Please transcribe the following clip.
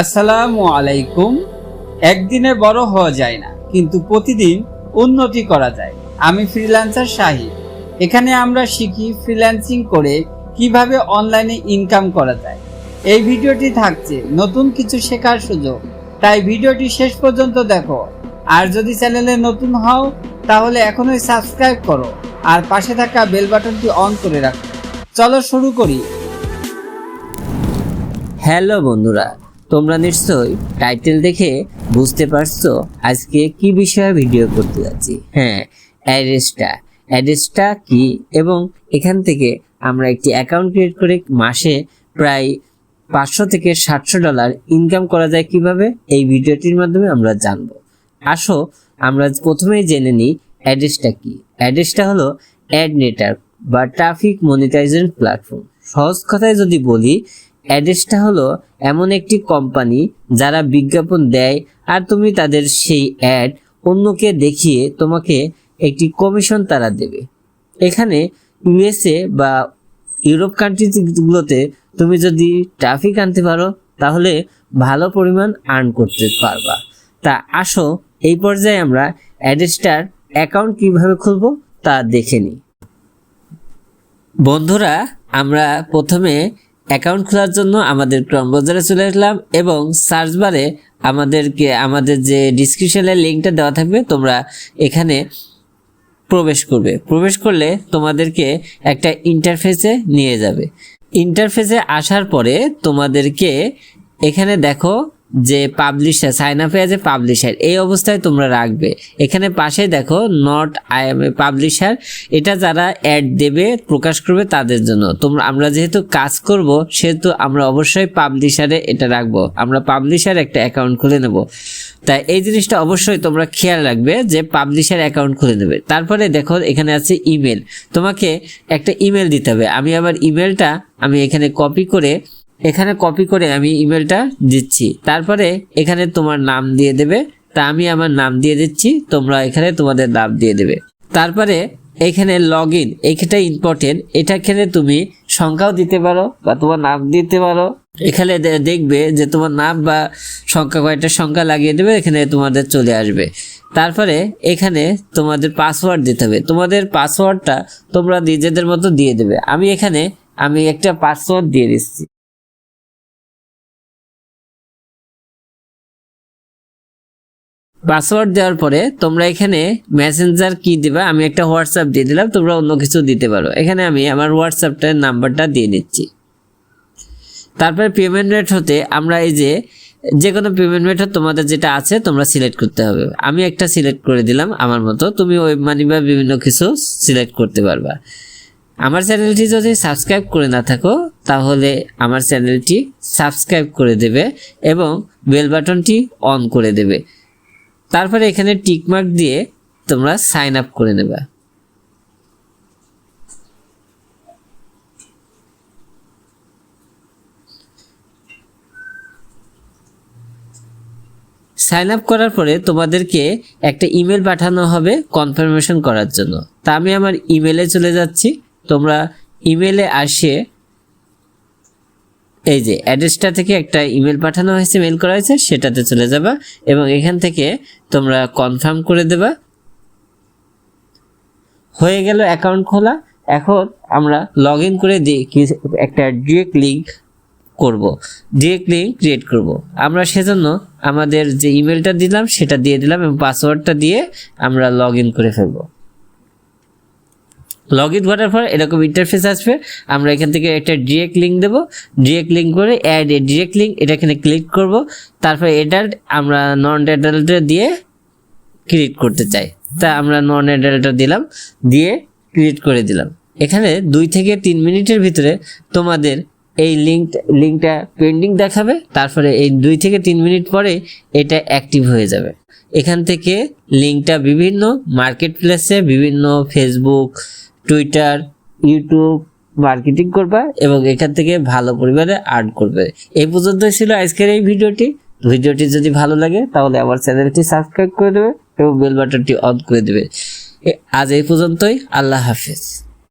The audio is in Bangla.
আসসালামু আলাইকুম। একদিনে বড় হওয়া যায় না, কিন্তু প্রতিদিন উন্নতি করা যায়। আমি ফ্রিল্যান্সার শাহিদ এখানে আমরা শিখি ফ্রিল্যান্সিং করে কীভাবে অনলাইনে ইনকাম করা যায়। এই ভিডিওটি থাকছে নতুন কিছু শেখার সুযোগ, তাই ভিডিওটি শেষ পর্যন্ত দেখো। আর যদি চ্যানেলে নতুন হও, তাহলে এখনই সাবস্ক্রাইব করো, আর পাশে থাকা বেল বাটনটি অন করে রাখো। চলো শুরু করি। হ্যালো বন্ধুরা তোমরা নিশ্চয়ই টাইটেল দেখে বুঝতে পারছ আজকে কি বিষয়ে ভিডিও করতে যাচ্ছি। হ্যাঁ অ্যাড্রেসটা অ্যাড্রেসটা কি এবং এখান থেকে আমরা একটি অ্যাকাউন্ট ক্রিয়েট করে মাসে প্রায় পাঁচশো থেকে সাতশো ডলার ইনকাম করা যায় কীভাবে, এই ভিডিওটির মাধ্যমে আমরা জানব। আসো, আমরা প্রথমেই জেনে নিই অ্যাড্রেসটা কি। অ্যাড্রেসটা হলো অ্যাড নেটওয়ার্ক বা ট্রাফিক মনিটাইজেশন প্ল্যাটফর্ম সহজ কথায় যদি বলি অ্যাড্রেসটা হলো এমন একটি কোম্পানি যারা বিজ্ঞাপন দেয় আর তুমি তাদের সেই অ্যাড অন্যকে দেখিয়ে তোমাকে একটি কমিশন তারা দেবে। এখানে ইউএসএ বা ইউরোপ কান্ট্রিগুলোতে তুমি যদি ট্রাফিক আনতে পারো, তাহলে ভালো পরিমাণ আর্ন করতে পারবা। তা আসো, এই পর্যায়ে আমরা অ্যাড্রেসটার অ্যাকাউন্ট কীভাবে খুলবো তা দেখে নিই। বন্ধুরা, আমরা প্রথমে অ্যাকাউন্ট খোলার জন্য আমাদের ক্রম ব্রাউজারে চলে আসলাম এবং সার্চ বারে আমাদেরকে, আমাদের যে ডিসক্রিপশনের লিঙ্কটা দেওয়া থাকবে, তোমরা এখানে প্রবেশ করবে। প্রবেশ করলে তোমাদেরকে একটা ইন্টারফেসে নিয়ে যাবে। ইন্টারফেসে আসার পরে তোমাদেরকে এখানে দেখো যে পাবলিশার সাইন আপ আছে পাবলিশার এই অবস্থায় তোমরা রাখবে। এখানে পাশে দেখো not I am a publisher এটা যারা অ্যাড দেবে, প্রকাশ করবে তাদের জন্য। তোমরা, আমরা যেহেতু কাজ করব, সেহেতু আমরা অবশ্যই পাবলিশারে এটা রাখব। আমরা পাবলিশার একটা অ্যাকাউন্ট খুলে নেব। তাই এই জিনিসটা অবশ্যই তোমরা খেয়াল রাখবে যে পাবলিশার অ্যাকাউন্ট খুলে নেবে। তারপরে দেখো, এখানে আছে ইমেল তোমাকে একটা ইমেল দিতে হবে। আমি আবার ইমেলটা আমি এখানে কপি করে এখানে কপি করে আমি ইমেলটা দিচ্ছি। তারপরে এখানে তোমার নাম দিয়ে দেবে। তা আমি আমার নাম দিয়ে দিচ্ছি, তোমরা এখানে তোমাদের নাম দিয়ে দেবে। তারপরে এখানে লগ ইন এইখানটা ইম্পর্টেন্ট এটা এখানে তুমি সংখ্যাও দিতে পারো বা তোমার নাম দিতে পারো। এখানে দেখবে যে তোমার নাম বা সংখ্যা কয়েকটা সংখ্যা লাগিয়ে দেবে, এখানে তোমাদের চলে আসবে। তারপরে এখানে তোমাদের পাসওয়ার্ড দিতে হবে। তোমাদের পাসওয়ার্ডটা তোমরা নিজেদের মতো দিয়ে দেবে। আমি এখানে, আমি একটা পাসওয়ার্ড দিয়ে দিচ্ছি। পাসওয়ার্ড দেওয়ার পরে তোমরা এখানে মেসেঞ্জার কি দিবা? আমি একটা হোয়াটসঅ্যাপ দিয়ে দিলাম, তোমরা অন্য কিছু দিতে পারো। এখানে আমি আমার হোয়াটসঅ্যাপটার নাম্বারটা দিয়ে দিচ্ছি তারপরে পেমেন্ট রেট হতে আমরা এই যে যে কোনো পেমেন্ট মেথড তোমাদের যেটা আছে, তোমরা সিলেক্ট করতে হবে। আমি একটা সিলেক্ট করে দিলাম আমার মতো। তুমি ওয়েব মানি বা বিভিন্ন কিছু সিলেক্ট করতে পারবা। আমার চ্যানেলটি যদি সাবস্ক্রাইব করে না থাকো, তাহলে আমার চ্যানেলটি সাবস্ক্রাইব করে দেবে এবং বেল বাটনটি অন করে দেবে। তারপরে এখানে টিকমার্ক দিয়ে তোমরা সাইন আপ করে নেবে। সাইন আপ করার পরে তোমাদেরকে একটা ইমেল পাঠানো হবে কনফার্মেশন করার জন্য। তা আমি আমার ইমেলে চলে যাচ্ছি। তোমরা ইমেলে আসে এই যে অ্যাড্রেসটা থেকে একটা ইমেল পাঠানো হয়েছে মেল করা হয়েছে, সেটাতে চলে যাবা এবং এখান থেকে তোমরা কনফার্ম করে দেবা। হয়ে গেল অ্যাকাউন্ট খোলা। এখন আমরা লগ ইন করে কি- একটা ডিরেক্ট লিঙ্ক করব। ডিরেক্ট লিঙ্ক ক্রিয়েট করব। আমরা সেজন্য আমাদের যে ইমেলটা দিলাম, সেটা দিয়ে দিলাম এবং পাসওয়ার্ডটা দিয়ে আমরা লগ ইন করে ফেলব। লগ ইন করার পর এরকম ইন্টারফেস আসবে। আমরা এখান থেকে একটা ডিরেক্ট লিঙ্ক দেবো। ডিরেক্ট লিঙ্ক করে অ্যাড এ ডিরেক্ট লিঙ্ক এটা এখানে ক্লিক করব। তারপর এডাল্ট আমরা নন অ্যাডাল্টে দিয়ে ক্রিয়েট করতে চাই। তা আমরা নন অ্যাডাল্টটা দিলাম, দিয়ে ক্রিয়েট করে দিলাম। এখানে দুই থেকে তিন মিনিটের ভিতরে তোমাদের এই লিঙ্ক লিঙ্কটা পেন্ডিং দেখাবে। তারপরে এই দুই থেকে তিন মিনিট পরে এটা অ্যাক্টিভ হয়ে যাবে। এখান থেকে লিঙ্কটা বিভিন্ন মার্কেট প্লেসে বিভিন্ন ফেসবুক টুইটার ইউটিউব মার্কেটিং করবা এবং এখান থেকে ভালো পরিমাণে আর্ন করবে। এই পর্যন্তই ছিল আজকের এই ভিডিওটি। ভিডিওটি যদি ভালো লাগে, তাহলে আমার চ্যানেলটি সাবস্ক্রাইব করে দেবে এবং বেল বাটনটি অন করে দেবে। আজ এই পর্যন্তই। আল্লাহ হাফেজ।